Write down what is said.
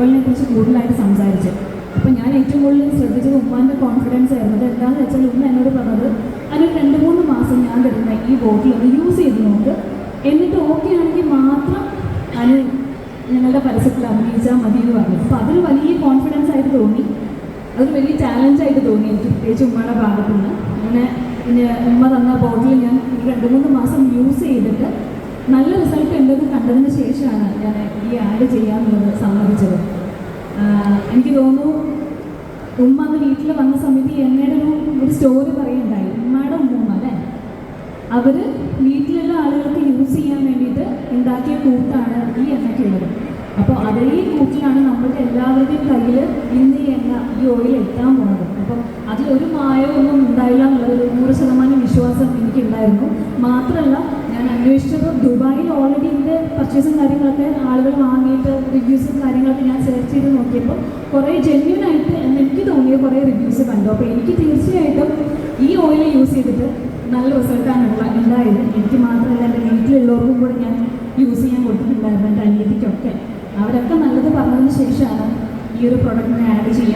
ഓയിലിനെ കുറിച്ച് കൂടുതലായിട്ട് സംസാരിച്ച് അപ്പോൾ ഞാൻ ഏറ്റവും കൂടുതൽ ശ്രദ്ധിച്ചത് ഉമ്മാന്റെ കോൺഫിഡൻസ് ആയിരുന്നു. അത് എന്താണെന്ന് വെച്ചാൽ ഉമ്മ എന്നോട് പറഞ്ഞത് അതിന് രണ്ട് മൂന്ന് മാസം ഞാൻ തരുന്ന ഈ ബോട്ടിൽ ഒന്ന് യൂസ് ചെയ്ത് നോക്ക്. എന്നിട്ട് ഓക്കെ ആണെങ്കിൽ മാത്രം അത് ഞങ്ങളുടെ പരസ്യത്തിൽ അഭിനയിച്ചാൽ മതി എന്ന് പറഞ്ഞു. അപ്പോൾ അതൊരു വലിയ കോൺഫിഡൻസ് ആയിട്ട് തോന്നി. അതൊരു വലിയ ചാലഞ്ചായിട്ട് തോന്നി എനിക്ക് പ്രത്യേകിച്ച് ഉമ്മയുടെ ഭാഗത്തുനിന്ന്. അങ്ങനെ പിന്നെ ഉമ്മ തന്ന ബോട്ടിൽ ഞാൻ രണ്ട് മൂന്ന് നല്ല റിസൾട്ട് ഉണ്ടെന്ന് കണ്ടതിന് ശേഷമാണ് ഞാൻ ഈ ആഡ് ചെയ്യാമെന്നുള്ളത് സമ്മതിച്ചത്. എനിക്ക് തോന്നുന്നു ഉമ്മ അന്ന് വീട്ടിൽ വന്ന സമയത്ത് എന്നയുടെ ഒരു ഒരു സ്റ്റോറി പറയുണ്ടായി ഉമ്മയുടെ ഉമ്മ അല്ലേ? അവർ വീട്ടിലുള്ള ആളുകൾക്ക് യൂസ് ചെയ്യാൻ വേണ്ടിയിട്ട് ഉണ്ടാക്കിയ കൂട്ടാണ് ഈ എണ്ണയ്ക്കുള്ളത് അപ്പോൾ അതേ കൂട്ടിലാണ് നമ്മുടെ എല്ലാവരുടെയും കയ്യിൽ ഇന്ന് ഈ എണ്ണ ഈ ഓയിൽ എത്താൻ പോകുന്നത്. അപ്പം അതിലൊരു മായമൊന്നും ഉണ്ടായില്ല എന്നുള്ളൊരു നൂറ് ശതമാനം വിശ്വാസം എനിക്കുണ്ടായിരുന്നു. മാത്രമല്ല ഞാൻ അന്വേഷിച്ചത് ദുബായിൽ ഓൾറെഡി ഇതിന്റെ പർച്ചേസും കാര്യങ്ങളൊക്കെ. ആളുകൾ വാങ്ങിയിട്ട് റിവ്യൂസും കാര്യങ്ങളൊക്കെ ഞാൻ സെർച്ച് ചെയ്ത് നോക്കിയപ്പോൾ കുറേ ജെന്യൂൻ ആയിട്ട് എന്ന് എനിക്ക് തോന്നിയ കുറേ റിവ്യൂസ് കണ്ടു. അപ്പോൾ എനിക്ക് തീർച്ചയായിട്ടും ഈ ഓയിൽ യൂസ് ചെയ്തിട്ട് നല്ല റിസൾട്ടാണ് ഉണ്ടായത് എനിക്ക് മാത്രമല്ല എന്റെ വീട്ടിലുള്ളവർക്കും കൂടെ ഞാൻ യൂസ് ചെയ്യാൻ കൊടുത്തിട്ടുണ്ടായിരുന്നു എന്റെ അനിയത്തിക്കൊക്കെ. അവരൊക്കെ നല്ലത് പറഞ്ഞതിന് ശേഷമാണ് ഈ ഒരു പ്രൊഡക്റ്റിനെ ആഡ് തീരുമാനിച്ചതൊക്കെ